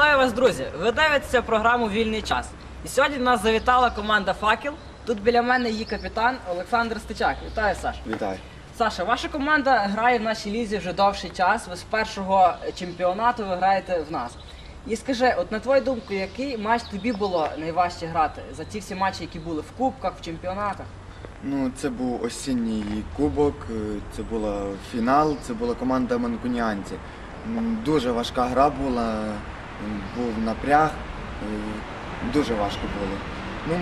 Вітаю вас, друзі! Ви дивитеся програму Вільний час. І сьогодні до нас завітала команда Факел. Тут біля мене її капітан Олександр Стечак. Вітаю, Саш. Вітаю. Саша, ваша команда грає в нашій лізі вже довший час. Ви з першого чемпіонату ви граєте в нас. І скажи, от на твою думку, який матч тобі було найважче грати за ті всі матчі, які були в кубках, в чемпіонатах? Ну, це був осінній кубок, е, це була фінал, це була команда манкуніанці. Дуже важка гра була, був напряг, е, дуже важко було. Ну,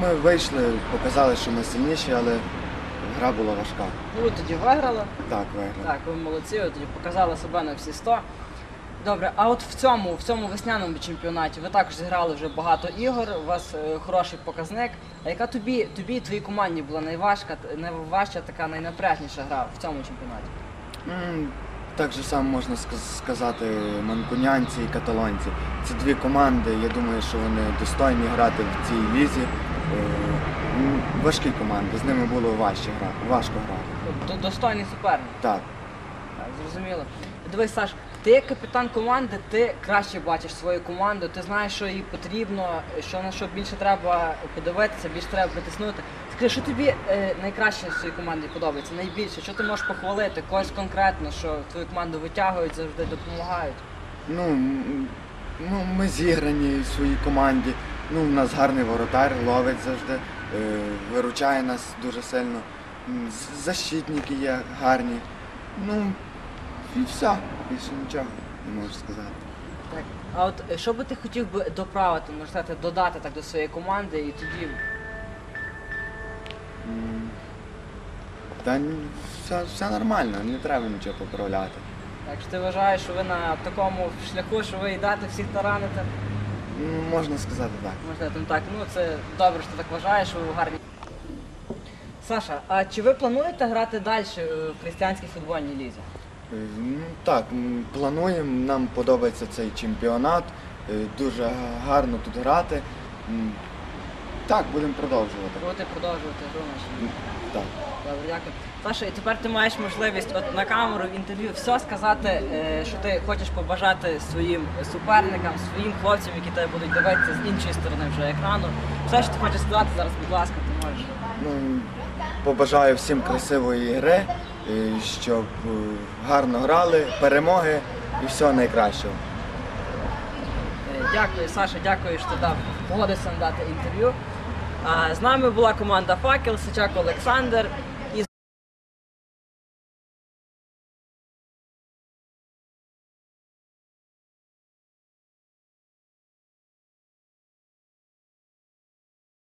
ми вийшли, показали, що ми сильніші, але гра була важка. Ну, ви тоді виграли. Так, виграли. Так, ви молодці, ви тоді показали себе на всі 100. Добре, а от в цьому, в цьому весняному чемпіонаті ви також зіграли вже багато ігор, у вас е, хороший показник. А яка тобі, тобі і твоїй команді була найважка, найважча, така найнапряжніша гра в цьому чемпіонаті? М, Так же само можна сказати манкунянці і каталонці. Це дві команди. Я думаю, що вони достойні грати в цій лізі. Е, Важкі команди, з ними було важче грати, важко грати. Достойні до- Достойний суперник. Так. Так, зрозуміло. Дивись, Саш, ти як капітан команди, ти краще бачиш свою команду, ти знаєш, що їй потрібно, що на що більше треба подивитися, більше треба притиснути. Скажи, що тобі е, найкраще в своїй команді подобається, найбільше, що ти можеш похвалити, когось конкретно, що твою команду витягують, завжди допомагають. Ну, ну, ми зіграні в своїй команді. Ну, у нас гарний воротар, ловить завжди, е, виручає нас дуже сильно. Защитники є гарні. Ну, і все. Більше нічого не можу сказати. Так. А от е, що би ти хотів би доправити, можна сказати, додати так до своєї команди і тоді М, Та все, все нормально, не треба нічого поправляти. так що ти вважаєш, що ви на такому шляху, що ви йдете всіх тараните? Ну, можна сказати так. Можна там так, ну це добре, що ти так вважаєш, що ви гарні. Саша, а чи ви плануєте грати далі е, в християнській футбольній лізі? Так, плануємо, нам подобається цей чемпіонат, е, дуже гарно тут грати. Так, будемо продовжувати. Будете продовжувати гру наші? Так. Добре, дякую. Саша, і тепер ти маєш можливість от на камеру в інтерв'ю все сказати, е, що ти хочеш побажати своїм суперникам, своїм хлопцям, які тебе будуть дивитися з іншої сторони вже екрану. Все, що ти хочеш сказати зараз, будь ласка, ти можеш. Ну, побажаю всім красивої гри, щоб е, гарно грали, перемоги і всього найкращого. Е, Дякую, Саша, дякую, що дав погодився надати інтерв'ю. З нами була команда Факел, Сичак Олександр.